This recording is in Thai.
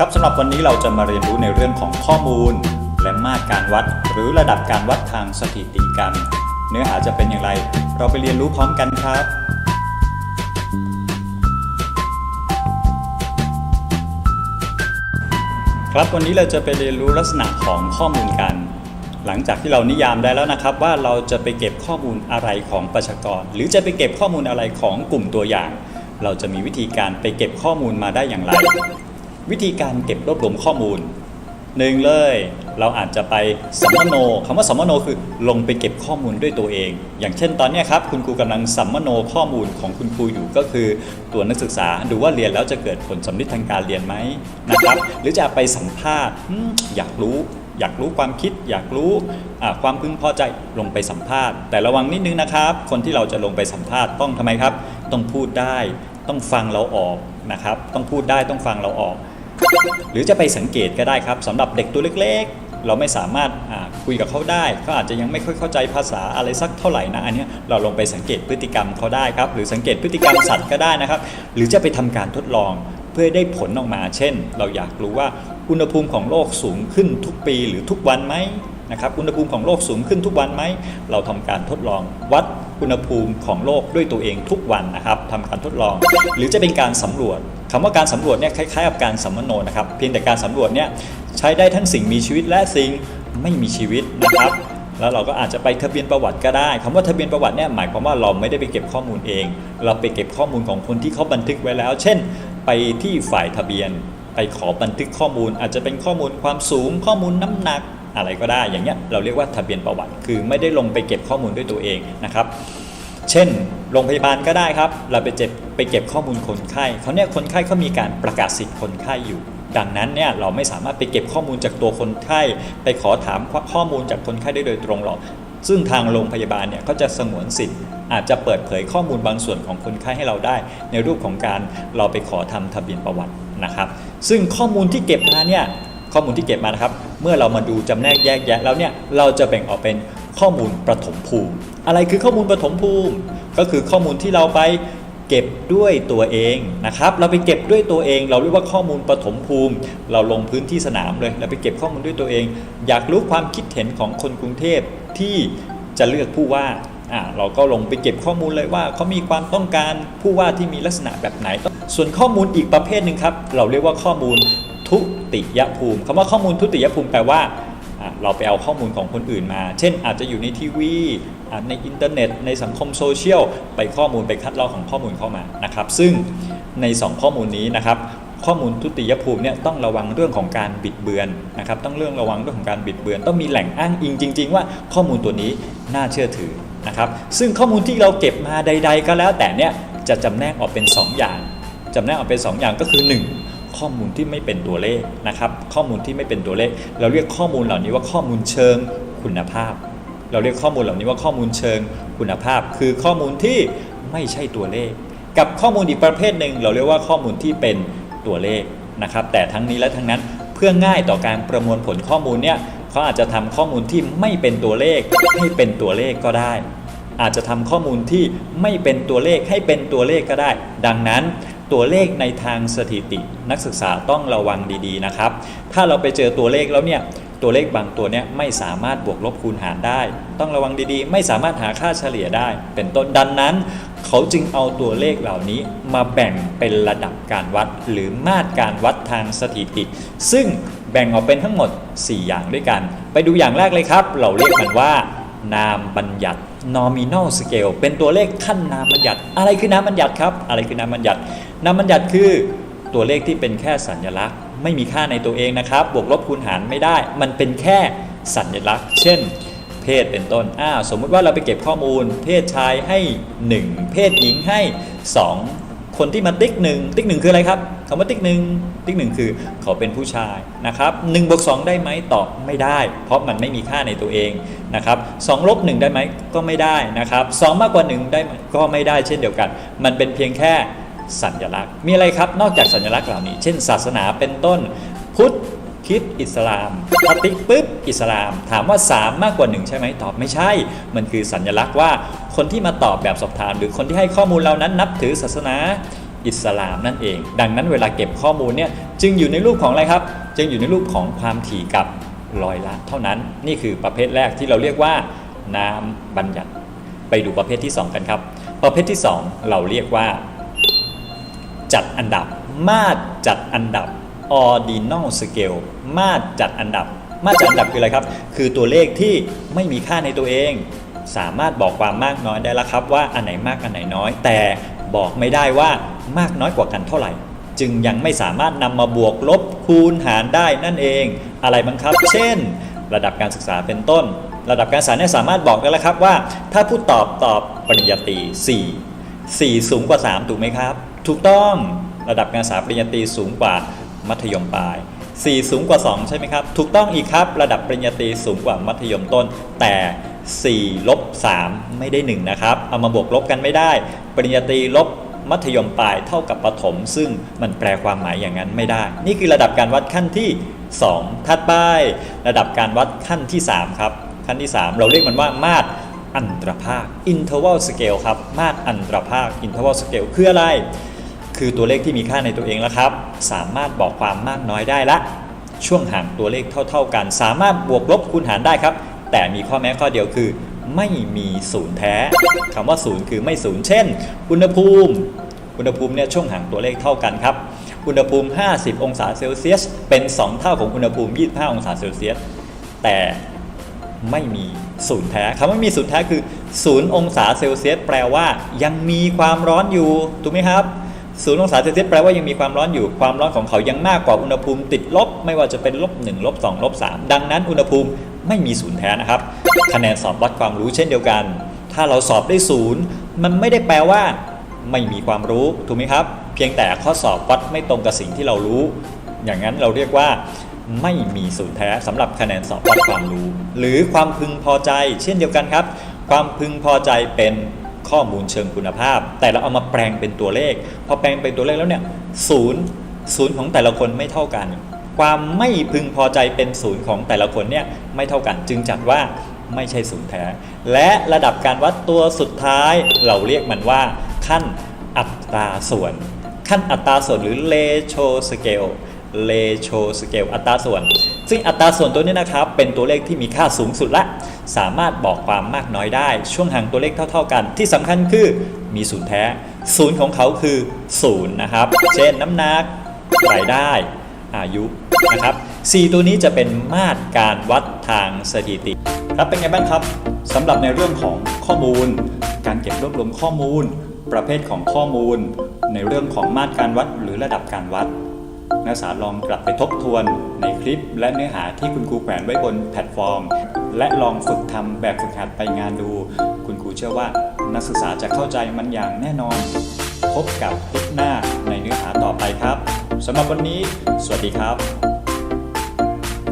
ครับสำหรับวันนี้เราจะมาเรียนรู้ในเรื่องของข้อมูล และมาตรการวัด หรือระดับการวัดทางสถิติกัน เนื้อหาจะเป็นอย่างไร เราไปเรียนรู้พร้อมกันครับ ครับวันนี้เราจะไปเรียนรู้ลักษณะของข้อมูลกัน หลังจากที่เรานิยามได้แล้วนะครับ ว่าเราจะไปเก็บข้อมูลอะไรของประชากร หรือจะไปเก็บข้อมูลอะไรของกลุ่มตัวอย่าง เราจะมีวิธีการไปเก็บข้อมูลมาได้อย่างไร วิธีการเก็บรวบรวมข้อมูลหนึ่งเลยเราอาจจะไปสัมมโนคำว่าสัมมโนคือลงไปเก็บข้อมูลด้วยตัวเอง อย่างเช่นตอนนี้ครับคุณครูกำลังสัมมโนข้อมูลของคุณครูอยู่ก็คือตัวนักศึกษาดูว่าเรียนแล้วจะเกิดผลสำลิดทางการเรียนไหมนะครับ หรือจะไปสัมภาษณ์อยากรู้ อยากรู้ความคิด อยากรู้ความพึงพอใจลงไปสัมภาษณ์ แต่ระวังนิดนึงนะครับ คนที่เราจะลงไปสัมภาษณ์ต้องทำไมครับ ต้องพูดได้ต้องฟังเราออกนะครับ ต้องพูดได้ต้องฟังเราออก หรือจะไปสังเกตก็ได้ครับสำหรับเด็กตัวเล็กๆ เราไม่สามารถคุยกับเขาได้เขาอาจจะยังไม่ค่อยเข้าใจภาษาอะไรสักเท่าไหร่นะอันนี้เราลงไปสังเกตพฤติกรรมเขาได้ครับ หรือสังเกตพฤติกรรมสัตว์ก็ได้นะครับ หรือจะไปทำการทดลองเพื่อได้ผลออกมา เช่น เราอยากรู้ว่าอุณหภูมิของโลกสูงขึ้นทุกปีหรือทุกวันไหมนะครับอุณหภูมิของโลกสูงขึ้นทุกวันไหมเราทำการทดลองวัด อุณหภูมิของโลกด้วยตัวเองทุกวันนะครับทำการทดลอง หรือจะเป็นการสำรวจคำว่าการสำรวจเนี่ยคล้ายๆกับการสัมมโนนะครับเพียงแต่การสำรวจเนี่ยใช้ได้ทั้งสิ่งมีชีวิตและสิ่งไม่มีชีวิตนะครับแล้วเราก็อาจจะไปทะเบียนประวัติก็ได้คำว่าทะเบียนประวัติเนี่ยหมายความว่าเราไม่ได้ไปเก็บข้อมูลเอง เราไปเก็บข้อมูลของคนที่เขาบันทึกไว้แล้ว เช่น ไปที่ฝ่ายทะเบียน ไปขอบันทึกข้อมูล อาจจะเป็นข้อมูลความสูง ข้อมูลน้ำหนัก อะไรก็ได้ อย่างเงี้ยเราเรียกว่าทะเบียนประวัติ คือไม่ได้ลงไปเก็บข้อมูลด้วยตัวเองนะครับเช่น โรงพยาบาลก็ได้ครับ เราไปเจ็บไปเก็บข้อมูลคนไข้เขาเนี่ยคนไข้เขามีการประกาศสิทธิ์คนไข้อยู่ ดังนั้นเนี่ยเราไม่สามารถไปเก็บข้อมูลจากตัวคนไข้ ไปขอถามข้อมูลจากคนไข้ได้โดยตรงหรอกซึ่งทางโรงพยาบาลเนี่ยเขาจะสงวนสิทธิ์ อาจจะเปิดเผยข้อมูลบางส่วนของคนไข้ให้เราได้ ในรูปของการเราไปขอทำทะเบียนประวัตินะครับ ซึ่งข้อมูลที่เก็บมาเนี่ย ข้อมูลที่เก็บมานะครับ เมื่อเรามาดูจำแนกแยกแยะแล้วเนี่ยเราจะแบ่งออกเป็นข้อมูลประถมภูมิ อะไรคือข้อมูลประถมภูมิ ก็คือข้อมูลที่เราไปเก็บด้วยตัวเองนะครับ เราไปเก็บด้วยตัวเอง เราเรียกว่าข้อมูลปฐมภูมิ เราลงพื้นที่สนามเลย เราไปเก็บข้อมูลด้วยตัวเอง อยากรู้ความคิดเห็นของคนกรุงเทพที่จะเลือกผู้ว่าอ่า เราก็ลงไปเก็บข้อมูลเลยว่าเขามีความต้องการผู้ว่าที่มีลักษณะแบบไหน ส่วนข้อมูลอีกประเภทหนึ่งครับ เราเรียกว่าข้อมูล ทุติยภูมิคำว่าข้อมูลทุติยภูมิแปลว่าเราไปเอาข้อมูลของคนอื่นมา เช่นอาจจะอยู่ในทีวีในอินเทอร์เน็ต ในสังคมโซเชียล ไปข้อมูลไปคัดลอกของข้อมูลเข้ามานะครับ ซึ่งใน 2 ข้อมูลนี้นะครับ ข้อมูลทุติยภูมิเนี่ยต้องระวังเรื่องของการบิดเบือนนะครับ ต้องเรื่องระวังเรื่องของการบิดเบือน ต้องมีแหล่งอ้างอิงจริง ๆ ว่าข้อมูลตัวนี้น่าเชื่อถือนะครับ ซึ่งข้อมูลที่เราเก็บมาใด ๆ ก็แล้วแต่เนี่ยจะจำแนกออกเป็น 2 อย่างจำแนกออกเป็น 2 อย่างก็คือ 1 ข้อมูลที่ไม่เป็นตัวเลขนะครับ ข้อมูลที่ไม่เป็นตัวเลข เราเรียกข้อมูลเหล่านี้ว่าข้อมูลเชิงคุณภาพ เราเรียกข้อมูลเหล่านี้ว่าข้อมูลเชิงคุณภาพ คือข้อมูลที่ไม่ใช่ตัวเลข กับข้อมูลอีกประเภทหนึ่งเราเรียกว่าข้อมูลที่เป็นตัวเลขนะครับ แต่ทั้งนี้และทั้งนั้นเพื่อง่ายต่อการประมวลผลข้อมูลเนี่ยเขาอาจจะทำข้อมูลที่ไม่เป็นตัวเลขให้เป็นตัวเลขก็ได้ อาจจะทำข้อมูลที่ไม่เป็นตัวเลขให้เป็นตัวเลขก็ได้ ดังนั้น ตัวเลขในทางสถิติ นักศึกษาต้องระวังดีๆนะครับ ถ้าเราไปเจอตัวเลขแล้วเนี่ยตัวเลขบางตัวเนี่ยไม่สามารถบวกลบคูณหารได้ ต้องระวังดีๆ ไม่สามารถหาค่าเฉลี่ยได้ เป็นต้นดังนั้น เขาจึงเอาตัวเลขเหล่านี้มาแบ่งเป็นระดับการวัด หรือมาตรการวัดทางสถิติ ซึ่งแบ่งออกเป็นทั้งหมด 4 อย่างด้วยกัน ไปดูอย่างแรกเลยครับ เราเรียกมันว่า นามบัญญัติ nominal scale เป็นตัวเลขขั้นนามบัญญัติ อะไรคือ นามบัญญัติครับ อะไรคือนามบัญญัติ นามบัญญัติคือตัวเลขที่เป็นแค่สัญลักษณ์ ไม่มีค่าในตัวเองนะครับ บวกลบคูณหารไม่ได้ มันเป็นแค่สัญลักษณ์ เช่น เพศเป็นต้นอ้าสมมุติว่าเราไปเก็บข้อมูล เพศชายให้ 1 เพศหญิงให้ 2 คนที่มาติ๊กหนึ่งติ๊กหนึ่งคืออะไรครับคำว่าติ๊กหนึ่งติ๊กหนึ่งคือเขาเป็นผู้ชายนะครับหนึ่งบวกสองได้ไหมตอบไม่ได้ เพราะมันไม่มีค่าในตัวเองนะครับสองลบหนึ่งได้ไหมก็ไม่ได้นะครับสองมากกว่าหนึ่งได้ก็ไม่ได้เช่นเดียวกัน มันเป็นเพียงแค่สัญลักษณ์ มีอะไรครับนอกจากสัญลักษณ์เหล่านี้ เช่น ศาสนาเป็นต้น พุทธคริดอิสลามพอติ๊กปุ๊บอิสลาม ถามว่า 3 มากกว่า 1 ใช่ไหมตอบไม่ใช่ มันคือสัญลักษณ์ว่า คนที่มาตอบแบบสอบถาม หรือคนที่ให้ข้อมูลเรานั้นนับถือศาสนาอิสลามนั่นเอง ดังนั้นเวลาเก็บข้อมูลเนี่ยจึงอยู่ในรูปของอะไรครับ จึงอยู่ในรูปของความถี่กับรอยละเท่านั้นนี่คือประเภทแรกที่เราเรียกว่านามบัญญัติ ไปดูประเภทที่ 2 กันครับ ประเภทที่ 2 เราเรียกว่า จัดอันดับ มาตรจัดอันดับ ordinal scale มาตรจัดอันดับ มาตรจัดอันดับคืออะไรครับ คือตัวเลขที่ไม่มีค่าในตัวเอง สามารถบอกความมากน้อยได้แล้วครับ ว่าอันไหนมากอันไหนน้อย แต่บอกไม่ได้ว่ามากน้อยกว่ากันเท่าไหร่ จึงยังไม่สามารถนำมาบวกลบคูณหารได้นั่นเอง อะไรบ้างครับ เช่น ระดับการศึกษาเป็นต้น ระดับการศึกษาเนี่ยสามารถบอกได้แล้วครับว่า ถ้าผู้ตอบตอบปริญญาตรี4 4 สูงกว่า 3 ถูกไหมครับ ถูกต้องระดับการศึกษาปริญญาตรีสูงกว่ามัธยมปลาย 4 สูงกว่า 2 ใช่ไหมครับ ถูกต้องอีกครับ ระดับปริญญาตรีสูงกว่ามัธยมต้น แต่ 4ลบ3ไม่ได้ 1 นะครับ เอามาบวกลบกันไม่ได้ ปริญญาตรีลบมัธยมปลายเท่ากับประถม ซึ่งมันแปลความหมายอย่างนั้นไม่ได้ นี่คือระดับการวัดขั้นที่ 2 ถัดไป ระดับการวัดขั้นที่ 3 ครับ ขั้นที่ 3 เราเรียกมันว่ามาตรอันตรภาค interval scale ครับ มาตรอันตรภาค interval scale คืออะไร คือตัวเลขที่มีค่าในตัวเองแล้วครับ สามารถบอกความมากน้อยได้ละ ช่วงห่างตัวเลขเท่า ๆ กัน สามารถบวกลบคูณหารได้ครับ แต่มีข้อแม้ข้อเดียวคือ ไม่มีศูนย์แท้คำว่าศูนย์คือไม่ศูนย์เช่น อุณหภูมิ อุณหภูมิเนี่ยช่วงห่างตัวเลขเท่ากันครับ อุณหภูมิ 50 องศาเซลเซียส เป็น 2 เท่าของอุณหภูมิ 25 องศาเซลเซียส แต่ไม่มีศูนย์แท้คำว่ามีศูนย์แท้คือศูนย์องศาเซลเซียสแปลว่ายังมีความร้อนอยู่ถูกไหมครับ ศูนย์องศาเซลเซียสแปลว่ายังมีความร้อนอยู่ความร้อนของเขายังมากกว่าอุณหภูมิติดลบ ไม่ว่าจะเป็นลบ1ลบ2ลบ3ดังนั้นอุณหภูมิไม่มีศูนย์แท้นะครับ คะแนนสอบวัดความรู้เช่นเดียวกัน ถ้าเราสอบได้ศูนย์มันไม่ได้แปลว่า ไม่มีความรู้ถูกไหมครับ เพียงแต่ข้อสอบวัดไม่ตรงกับสิ่งที่เรารู้ อย่างนั้นเราเรียกว่าไม่มีศูนย์แท้สำหรับคะแนนสอบวัดความรู้ หรือความพึงพอใจ เช่นเดียวกันครับ ความพึงพอใจเป็น ข้อมูลเชิงคุณภาพ แต่เราเอามาแปลงเป็นตัวเลข พอแปลงเป็นตัวเลขแล้วเนี่ยศูนย์ศูนย์ของแต่ละคนไม่เท่ากัน ความไม่พึงพอใจเป็นศูนย์ของแต่ละคนเนี่ยไม่เท่ากัน จึงจัดว่าไม่ใช่ศูนย์แท้ และระดับการวัดตัวสุดท้ายเราเรียกมันว่า ขั้นอัตราส่วน ขั้นอัตราส่วนหรือ ratio scale ratio scale อัตราส่วน ซึ่งอัตราส่วนตัวนี้นะครับ เป็นตัวเลขที่มีค่าสูงสุดละ สามารถบอกความมากน้อยได้ ช่วงห่างตัวเลขเท่า ๆกัน ที่สำคัญคือมีศูนย์แท้ ศูนย์ของเขาคือศูนย์นะครับ เช่นน้ำหนักรายได้ อายุนะครับ4ตัวนี้จะเป็นมาตรการวัดทางสถิติ ครับเป็นไงบ้างครับสำหรับในเรื่องของข้อมูล การเก็บรวบรวมข้อมูล ประเภทของข้อมูล ในเรื่องของมาตรการวัดหรือระดับการวัด นักศึกษาลองกลับไปทบทวนในคลิป และเนื้อหาที่คุณครูแขวนไว้บนแพลตฟอร์ม และลองฝึกทำแบบฝึกหัดไปงานดู คุณครูเชื่อว่านักศึกษาจะเข้าใจมันอย่างแน่นอน พบกับคลิปหน้าในเนื้อหาต่อไปครับสำหรับวันนี้ สวัสดีครับ